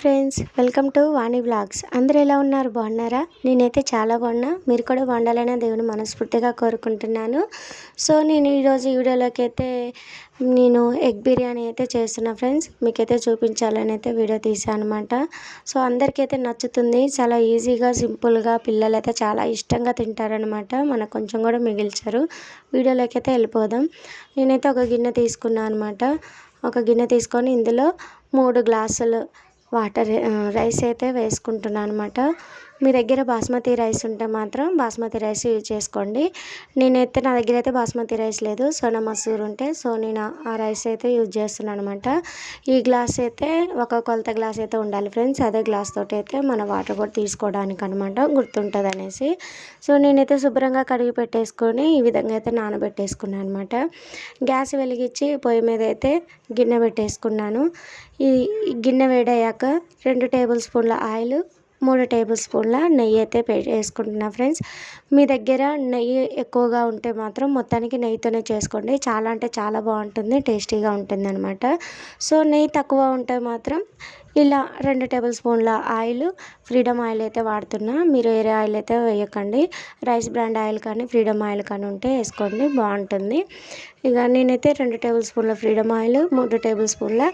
Friends welcome to Vani blogs అందరూ ఎలా ఉన్నారు? బాగున్నారా? నేనైతే చాలా బాగున్నా. మీరు కూడా బాగుండాలని దేవుని మనస్ఫూర్తిగా కోరుకుంటున్నాను. సో నేను ఈరోజు వీడియోలోకి అయితే నేను ఎగ్ బిర్యానీ అయితే చేస్తున్నా ఫ్రెండ్స్. మీకైతే చూపించాలని అయితే వీడియో తీసాను అనమాట సో అయితే నచ్చుతుంది. చాలా ఈజీగా సింపుల్గా పిల్లలు అయితే చాలా ఇష్టంగా తింటారనమాట మనకు కొంచెం కూడా మిగిల్చారు. వీడియోలోకి అయితే వెళ్ళిపోదాం. నేనైతే ఒక గిన్నె తీసుకున్నాను అనమాట ఒక గిన్నె తీసుకొని ఇందులో మూడు గ్లాసులు వాటర్ రైస్ అయితే వేసుకుంటున్నాను అనమాట మీ దగ్గర బాస్మతి రైస్ ఉంటే మాత్రం బాస్మతి రైస్ యూజ్ చేసుకోండి. నేనైతే నా దగ్గర అయితే బాస్మతి రైస్ లేదు. సోనా మసూర్ ఉంటే సో నేను ఆ రైస్ అయితే యూజ్ చేస్తున్నాను అనమాట ఈ గ్లాస్ అయితే ఒక కొలత గ్లాస్ అయితే ఉండాలి ఫ్రెండ్స్. అదే గ్లాస్ తోటి అయితే మన వాటర్ కూడా తీసుకోవడానికి అనమాట గుర్తుంటుంది అనేసి. సో నేనైతే శుభ్రంగా కడిగి పెట్టేసుకొని ఈ విధంగా అయితే నానబెట్టేసుకున్నాను అనమాట గ్యాస్ వెలిగించి పొయ్యి మీద అయితే గిన్నె పెట్టేసుకున్నాను. ఈ గిన్నె వేడయ్యాక రెండు టేబుల్ స్పూన్ల ఆయిల్ మూడు టేబుల్ స్పూన్ల నెయ్యి అయితే వేసుకుంటున్నా ఫ్రెండ్స్. మీ దగ్గర నెయ్యి ఎక్కువగా ఉంటే మాత్రం మొత్తానికి నెయ్యితోనే చేసుకోండి. చాలా అంటే చాలా బాగుంటుంది టేస్టీగా ఉంటుంది అనమాట సో నెయ్యి తక్కువ ఉంటే మాత్రం ఇలా రెండు టేబుల్ స్పూన్ల ఆయిల్ ఫ్రీడమ్ ఆయిల్ అయితే వాడుతున్నా. మీరు వేరే ఆయిల్ అయితే వేయకండి. రైస్ బ్రాండ్ ఆయిల్ కానీ ఫ్రీడమ్ ఆయిల్ కానీ ఉంటే వేసుకోండి బాగుంటుంది. ఇక నేనైతే రెండు టేబుల్ స్పూన్ల ఫ్రీడమ్ ఆయిల్ మూడు టేబుల్ స్పూన్ల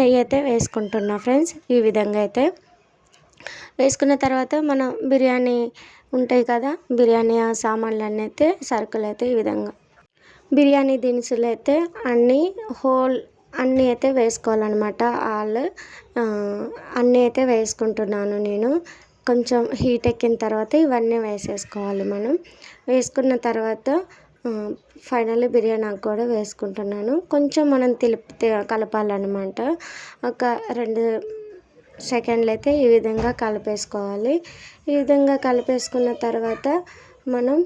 నెయ్యి అయితే వేసుకుంటున్నా ఫ్రెండ్స్. ఈ విధంగా అయితే వేసుకున్న తర్వాత మనం బిర్యానీ ఉంటాయి కదా బిర్యానీ ఆ సామాన్లు అన్నీ అయితే సరుకులు అయితే ఈ విధంగా. బిర్యానీ దినుసులు అయితే అన్నీ హోల్ అన్నీ అయితే వేసుకోవాలన్నమాట. ఆల్ అన్నీ అయితే వేసుకుంటున్నాను నేను. కొంచెం హీట్ ఎక్కిన తర్వాత ఇవన్నీ వేసేసుకోవాలి మనం. వేసుకున్న తర్వాత ఫైనల్లీ బిర్యానీ ఆకు కూడా వేసుకుంటున్నాను. కొంచెం మనం తిలిపి కలపాలన్నమాట. ఒక రెండు సెకండ్లు అయితే ఈ విధంగా కలిపేసుకోవాలి. ఈ విధంగా కలిపేసుకున్న తర్వాత మనం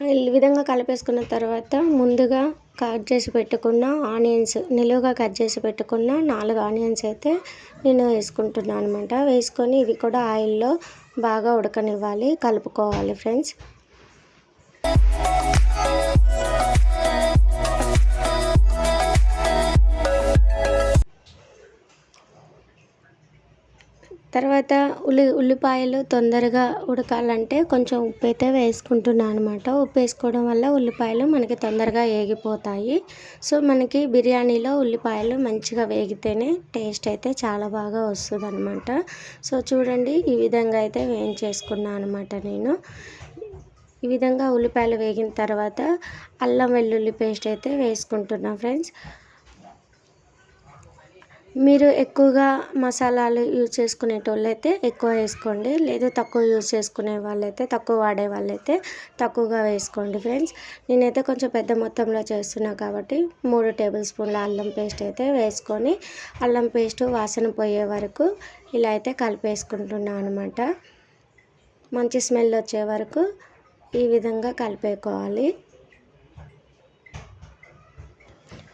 ఈ విధంగా కలిపేసుకున్న తర్వాత ముందుగా కట్ చేసి పెట్టుకున్న ఆనియన్స్ నిలువుగా కట్ చేసి పెట్టుకున్న నాలుగు ఆనియన్స్ అయితే నేను వేసుకుంటున్నాను అనమాట వేసుకొని ఇవి కూడా ఆయిల్లో బాగా ఉడకనివ్వాలి కలుపుకోవాలి ఫ్రెండ్స్. తర్వాత ఉల్లి ఉల్లిపాయలు తొందరగా ఉడకాలంటే కొంచెం ఉప్పు అయితే వేసుకుంటున్నాను అనమాట ఉప్పు వేసుకోవడం వల్ల ఉల్లిపాయలు మనకి తొందరగా వేగిపోతాయి సో మనకి బిర్యానీలో ఉల్లిపాయలు మంచిగా వేగితేనే టేస్ట్ అయితే చాలా బాగా వస్తుంది అనమాట సో చూడండి ఈ విధంగా అయితే వేయించేసుకున్నాను అనమాట నేను. ఈ విధంగా ఉల్లిపాయలు వేగిన తర్వాత అల్లం వెల్లుల్లి పేస్ట్ అయితే వేసుకుంటున్నాను ఫ్రెండ్స్. మీరు ఎక్కువగా మసాలాలు యూజ్ చేసుకునేటోళ్ళు అయితే ఎక్కువ వేసుకోండి. లేదు తక్కువ యూజ్ చేసుకునే వాళ్ళైతే తక్కువ వాడే వాళ్ళైతే తక్కువగా వేసుకోండి ఫ్రెండ్స్. నేనైతే కొంచెం పెద్ద మొత్తంలో చేస్తున్నా కాబట్టి మూడు టేబుల్ స్పూన్ల అల్లం పేస్ట్ అయితే వేసుకొని అల్లం పేస్ట్ వాసన పోయే వరకు ఇలా అయితే కలిపేసుకుంటున్నాను అనమాట మంచి స్మెల్ వచ్చే వరకు ఈ విధంగా కలిపేసుకోవాలి.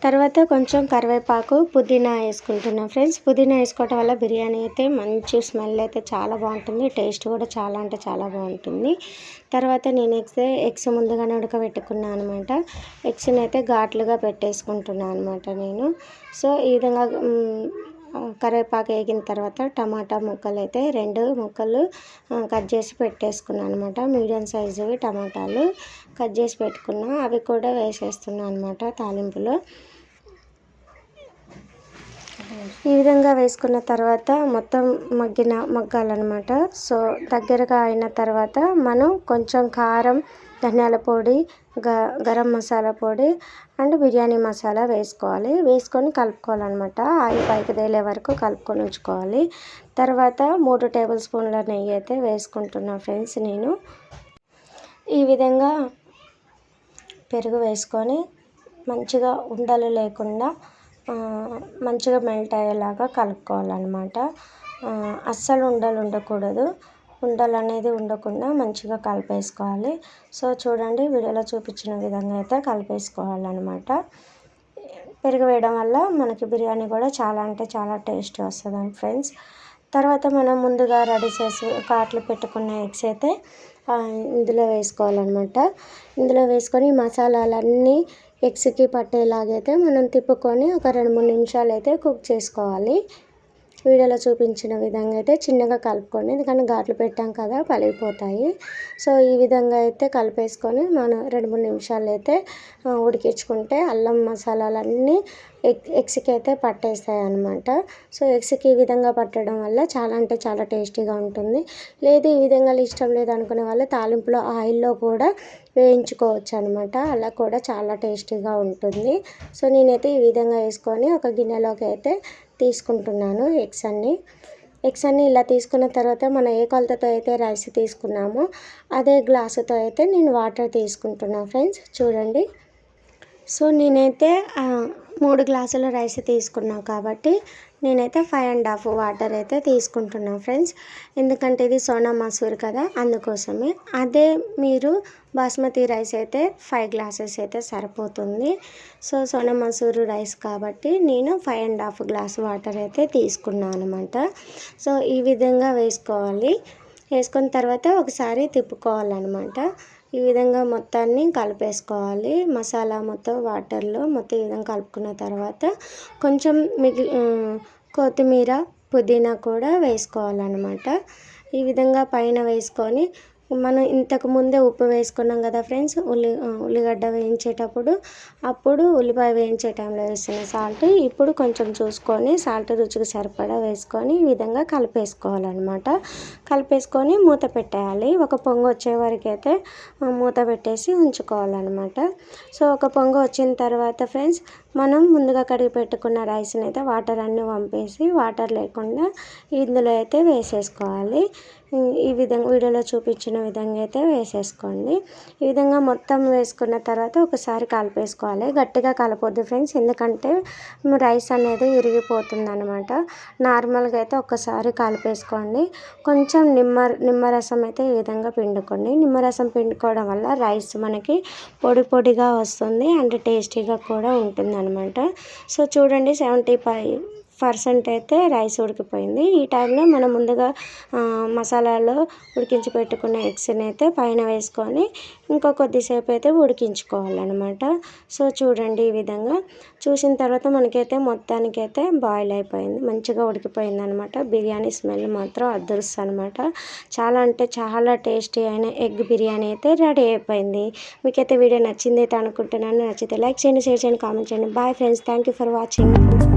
తర్వాత కొంచెం కరివేపాకు పుదీనా వేసుకుంటున్నాం ఫ్రెండ్స్. పుదీనా వేసుకోవటం వల్ల బిర్యానీ అయితే మంచి స్మెల్ అయితే చాలా బాగుంటుంది. టేస్ట్ కూడా చాలా అంటే చాలా బాగుంటుంది. తర్వాత నేను ఎగ్స్ ఎగ్స్ ముందుగానే ఉడకబెట్టుకున్నాను అనమాట ఎగ్స్ని అయితే ఘాట్లుగా పెట్టేసుకుంటున్నాను అనమాట నేను. సో ఈ విధంగా కరివేపాకు వేగిన తర్వాత టమాటా ముక్కలు అయితే రెండు ముక్కలు కట్ చేసి పెట్టేసుకున్నాను అనమాట మీడియం సైజువి టమాటాలు కట్ చేసి పెట్టుకున్నా. అవి కూడా వేసేస్తున్నాను అనమాట తాలింపులో. ఈ విధంగా వేసుకున్న తర్వాత మొత్తం మగ్గిన మగ్గాలన్నమాట. సో దగ్గరగా అయిన తర్వాత మనం కొంచెం కారం ధనియాల పొడి గ గరం మసాలా పొడి అండ్ బిర్యానీ మసాలా వేసుకోవాలి. వేసుకొని కలుపుకోవాలన్నమాట. ఆయిల్ పైకి తేలే వరకు కలుపుకొని ఉంచుకోవాలి. తర్వాత మూడు టేబుల్ స్పూన్ల నెయ్యి అయితే వేసుకుంటున్నా ఫ్రెండ్స్ నేను. ఈ విధంగా పెరుగు వేసుకొని మంచిగా ఉండలు లేకుండా మంచిగా మెల్ట్ అయ్యేలాగా కలుపుకోవాలన్నమాట. అస్సలు ఉండలు ఉండకూడదు. ఉండలు అనేది ఉండకుండా మంచిగా కలిపేసుకోవాలి. సో చూడండి వీడియోలో చూపించిన విధంగా అయితే కలిపేసుకోవాలన్నమాట. పెరుగు వేయడం వల్ల మనకి బిర్యానీ కూడా చాలా అంటే చాలా టేస్ట్ వస్తుంది ఫ్రెండ్స్. తర్వాత మనం ముందుగా రెడీ చేసి కాట్లు పెట్టుకున్న ఎగ్స్ అయితే ఇందులో వేసుకోవాలన్నమాట. ఇందులో వేసుకొని మసాలాలన్నీ ఎగ్స్కి పట్టేలాగైతే మనం తిప్పుకొని ఒక రెండు మూడు నిమిషాలు అయితే కుక్ చేసుకోవాలి. వీడియోలో చూపించిన విధంగా అయితే చిన్నగా కలుపుకోండి ఎందుకంటే ఘాట్లు పెట్టాం కదా పలిగిపోతాయి సో ఈ విధంగా అయితే కలిపేసుకొని మనం రెండు మూడు నిమిషాలు అయితే ఉడికించుకుంటే అల్లం మసాలాలన్నీ ఎగ్ ఎగ్స్కి అయితే పట్టేస్తాయి అనమాట సో ఎగ్స్కి ఈ విధంగా పట్టడం వల్ల చాలా అంటే చాలా టేస్టీగా ఉంటుంది. లేదు ఈ విధంగా ఇష్టం లేదు అనుకునే వాళ్ళు తాలింపులో ఆయిల్లో కూడా వేయించుకోవచ్చు అనమాట అలా కూడా చాలా టేస్టీగా ఉంటుంది. సో నేనైతే ఈ విధంగా వేసుకొని ఒక గిన్నెలోకి అయితే తీసుకుంటున్నాను ఎగ్స్ అన్నీ. ఎగ్స్ అన్నీ ఇలా తీసుకున్న తర్వాత మనం ఏ కొలతతో అయితే రైస్ తీసుకున్నామో అదే గ్లాసుతో అయితే నేను వాటర్ తీసుకుంటున్నాను ఫ్రెండ్స్. చూడండి. సో నేనైతే మూడు గ్లాసుల రైస్ తీసుకున్నాను కాబట్టి నేనైతే ఫైవ్ అండ్ హాఫ్ వాటర్ అయితే తీసుకుంటున్నాను ఫ్రెండ్స్ ఎందుకంటే ఇది సోనా మసూర్ కదా అందుకోసమే. అదే మీరు బాస్మతి రైస్ అయితే ఫైవ్ గ్లాసెస్ అయితే సరిపోతుంది. సో సోనా మసూర్ రైస్ కాబట్టి నేను five and half glass water అయితే తీసుకున్నాను అనమాట సో ఈ విధంగా వేసుకోవాలి. వేసుకున్న తర్వాత ఒకసారి తిప్పుకోవాలన్నమాట. ఈ విధంగా మొత్తాన్ని కలిపేసుకోవాలి. మసాలా మొత్తం వాటర్లో మొత్తం ఈ విధంగా కలుపుకున్న తర్వాత కొంచెం మిగిలి కొత్తిమీర పుదీనా కూడా వేసుకోవాలన్నమాట. ఈ విధంగా పైన వేసుకొని మనం ఇంతకు ముందే ఉప్పు వేసుకున్నాం కదా ఫ్రెండ్స్ ఉల్లి ఉల్లిగడ్డ వేయించేటప్పుడు అప్పుడు ఉల్లిపాయ వేయించే టైంలో వేసిన సాల్ట్ ఇప్పుడు కొంచెం చూసుకొని సాల్ట్ రుచికి సరిపడా వేసుకొని ఈ విధంగా కలిపేసుకోవాలన్నమాట. కలిపేసుకొని మూత పెట్టేయాలి. ఒక పొంగు వచ్చే వరకు అయితే మూత పెట్టేసి ఉంచుకోవాలన్నమాట. సో ఒక పొంగు వచ్చిన తర్వాత ఫ్రెండ్స్ మనం ముందుగా కడిగి పెట్టుకున్న రైస్ని అయితే వాటర్ అన్నీ పంపేసి వాటర్ లేకుండా ఇందులో అయితే వేసేసుకోవాలి. ఈ విధంగా వీడియోలో చూపించిన విధంగా అయితే వేసేసుకోండి. ఈ విధంగా మొత్తం వేసుకున్న తర్వాత ఒకసారి కలిపేసుకోవాలి. గట్టిగా కలపొద్దు ఫ్రెండ్స్ ఎందుకంటే రైస్ అనేది విరిగిపోతుంది అనమాట నార్మల్గా అయితే ఒక్కసారి కలిపేసుకోండి. కొంచెం నిమ్మ నిమ్మరసం అయితే ఈ విధంగా పిండుకోండి. నిమ్మరసం పిండుకోవడం వల్ల రైస్ మనకి పొడి పొడిగా వస్తుంది అండ్ టేస్టీగా కూడా ఉంటుంది అనమాట సో చూడండి సెవెంటీ ఫైవ్ పర్సెంట్ అయితే రైస్ ఉడికిపోయింది. ఈ టైంలో మనం ముందుగా మసాలాలో ఉడికించి పెట్టుకున్న ఎగ్స్ని అయితే పైన వేసుకొని ఇంకా కొద్దిసేపు అయితే ఉడికించుకోవాలన్నమాట. సో చూడండి ఈ విధంగా. చూసిన తర్వాత మనకైతే మొత్తానికైతే బాయిల్ అయిపోయింది. మంచిగా ఉడికిపోయింది అనమాట బిర్యానీ స్మెల్ మాత్రం అదృష్టం అనమాట చాలా అంటే చాలా టేస్టీ అయిన ఎగ్ బిర్యానీ అయితే రెడీ అయిపోయింది. మీకైతే వీడియో నచ్చింది అయితే అనుకుంటున్నాను. నచ్చితే లైక్ చేయండి షేర్ చేయండి కామెంట్ చేయండి. Bye friends. Thank you for watching.